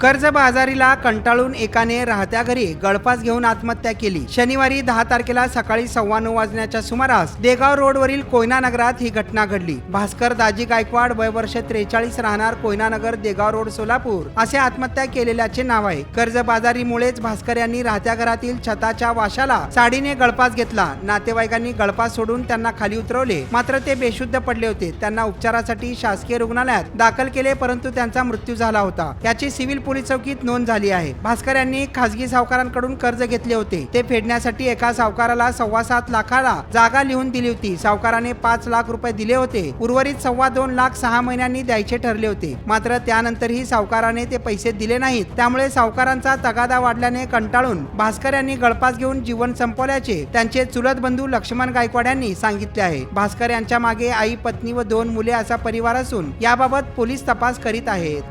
कर्जबाजारीला कंटाळून एकाने राहत्या घरी गळफास घेऊन आत्महत्या केली. शनिवारी दहा तारखेला सकाळी सव्वा नऊ वाजण्याच्या सुमारास देगाव रोडवरील कोयना नगरात ही घटना घडली. भास्कर दाजी गायकवाड वय वर्ष त्रेचाळीस राहणार कोयना नगर देगाव रोड सोलापूर असे आत्महत्या केलेल्याचे नाव आहे. कर्जबाजारीमुळेच भास्कर यांनी राहत्या घरातील छताच्या वाशाला साडीने गळफास घेतला. नातेवाईकांनी गळफास सोडून त्यांना खाली उतरवले. मात्र ते बेशुद्ध पडले होते. त्यांना उपचारासाठी शासकीय रुग्णालयात दाखल केले परंतु त्यांचा मृत्यू झाला होता. याची सिव्हिल पोलीस चौकीत नोंद झाली आहे. भास्कर यांनी खासगी सावकारांकडून कर्ज घेतले होते. ते फेडण्यासाठी एका सावकाराला सव्वा सात लाखाला जागा लिहून दिली होती. सावकाराने पाच लाख रुपये दिले होते. उर्वरित सव्वा दोन लाख सहा महिन्यांनी द्यायचे ठरले होते. मात्र त्यानंतरही सावकाराने ते पैसे दिले नाहीत. त्यामुळे सावकारांचा तगादा वाढल्याने कंटाळून भास्कर यांनी गळपास घेऊन जीवन संपवल्याचे त्यांचे चुलत बंधू लक्ष्मण गायकवाड यांनी सांगितले आहे. भास्कर यांच्या मागे आई पत्नी व दोन मुले असा परिवार असून याबाबत पोलीस तपास करीत आहेत.